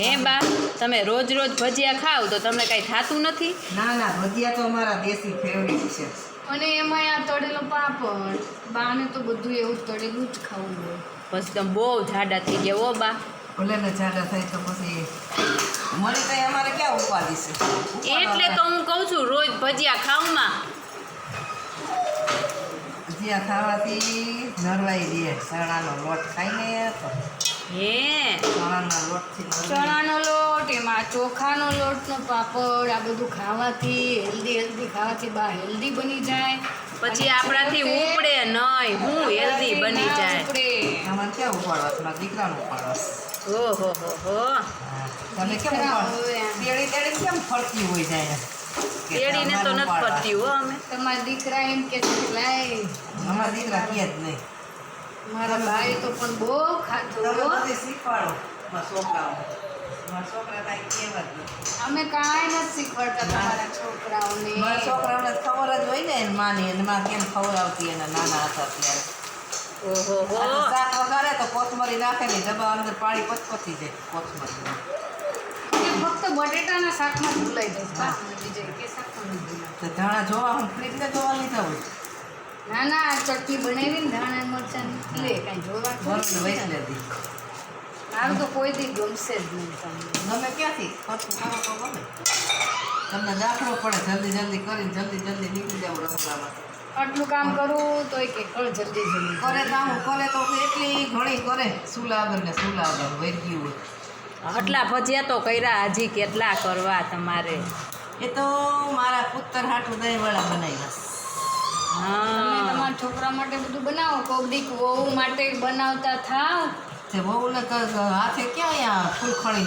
હે બા તમે રોજ રોજ ભજીયા ખાવ તો તમને કાંઈ થાતું નથી? ના ના ભજીયા તો અમારા દેશી ફેવરિટ છે. અને એમાં આ તળેલો પાપડ બાને તો બધું એવું તળેલું જ ખાવું હોય. પછી તમે બહુ જાડા થઈ ગયા ઓ બા. ભલે ને જાડા થાય તો પછી મને તો અમારે ક્યાં ઉપાધિ છે? એટલે તો હું કહું છું રોજ ભજીયા ખાવમાં ભજીયા ખાવાથી નરવાઈ દે ચણાનો લોટ ખાઈને તો. હે. ચણાના લોટથી ચણાનો લોટ એમાં ચોખાનો લોટનો પાપડ આ બધું ખાવાથી હેલ્ધી હેલ્ધી ખાવાથી બા હેલ્ધી બની જાય. પછી આપણાથી ઉપડે નહીં હું હેલ્ધી બની જાય. ઉપડે. તમારે ક્યાં ઉપાડવા તમારા દીકરાને ઉપાડવા ઓહો હો હો. તમે કેમ દીકરા હોય. તેડી તેડી કેમ ફરતી હોય જાય? તેડીને તો નથી. હો અમે. તમારા દીકરા એમ કે લાય. અમારા દીકરા કહે જ નહીં. મારા ભાઈ તો પણ બહુ ખાધું શીખવાડો. અમે કાંઈ નથી શીખવાડતા તમારા છોકરાઓને. મારા છોકરાઓને ખબર જ હોય ને એને માની એને માં કેમ ખવડાવતી એના નાના હતા ત્યારે. શાક વઘારે તો કોથમરી નાખે ને ડબ્બા અંદર પાણી પચપચી જાય કોથમરી. ફક્ત બટેટાના શાકમાં ભૂલાઈ જાય બીજે કે શાકમાં ભૂલાય. ધાણા જોવા હું ફ્રીજને જોવા લીધા હોય. ના ના આ ચટણી બનાવીને ધાણા મરચાં લે કાંઈ જોવા મારું તો કોઈ દી ગમશે જ નહીં તમને. ગમે ક્યાંથી? ખર્ચ ખાવા તો ગમે. તમને દાખલો પડે જલ્દી જલ્દી કરીને જલ્દી જલ્દી નીકળી જાવ રસોડામાંથી આટલું કામ કરું તો કે કળ જલ્દી જલ્દી. કરે આમ કરે તો એટલી ઘણી કરે. સુલાગર ને સુલાગર ગયું હોય. આટલા ભજીયા તો કર્યા હજી કેટલા કરવા તમારે? એ તો મારા પુત્ર હાટું દહીંવાળા બનાવ્યા. હા. છોકરા માટે બધું બનાવો? કોક વહુ માટે બનાવતા થાવ? તે બહુ ને હાથે ક્યાં અહીંયા ફૂલ ખણી